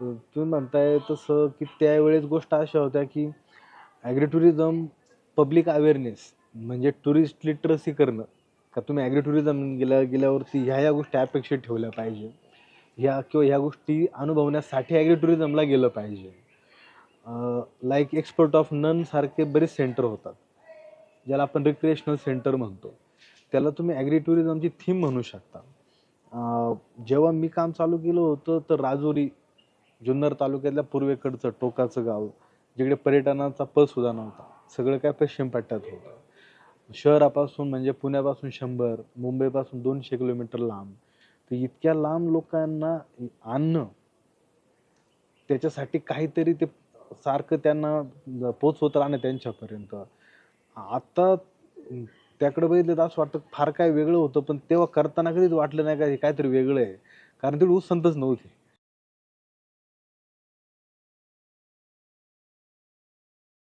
तुम्ही म्हणताय तसं की त्यावेळेस गोष्ट अशा होत्या की ॲग्रिटुरिझम पब्लिक अवेअरनेस म्हणजे टुरिस्ट लिटरसी करणं. का तुम्ही ॲग्रिटुरिझम गेल्या गेल्यावरती ह्या ह्या गोष्टी अपेक्षित ठेवल्या पाहिजे. ह्या किंवा ह्या गोष्टी अनुभवण्यासाठी ॲग्रिटुरिझमला गेलं पाहिजे. लाईक एक्सपर्ट ऑफ नन सारखे बरेच सेंटर होतात. ज्याला आपण रिक्रिएशनल सेंटर म्हणतो. त्याला तुम्ही ॲग्रिटुरिझमची थीम म्हणू शकता. जेव्हा मी काम चालू केलं होतं तर राजोरी जुन्नर तालुक्यातल्या पूर्वेकडचं टोकाचं गाव जिकडे पर्यटनाचा पस सुद्धा नव्हता. सगळं काय पश्चिम पट्ट्यात होतं. शहरापासून म्हणजे पुण्यापासून शंभर मुंबईपासून दोनशे किलोमीटर लांब. तर इतक्या लांब लोकांना आणणं त्याच्यासाठी काहीतरी ते सारखं त्यांना पोचवत राहणं त्यांच्यापर्यंत. आता त्याकडे बघितलं तर असं वाटतं फार काय वेगळं होतं पण तेव्हा करताना कधीच वाटलं नाही का हे काहीतरी वेगळं आहे. कारण तेवढी उसंतच नव्हती.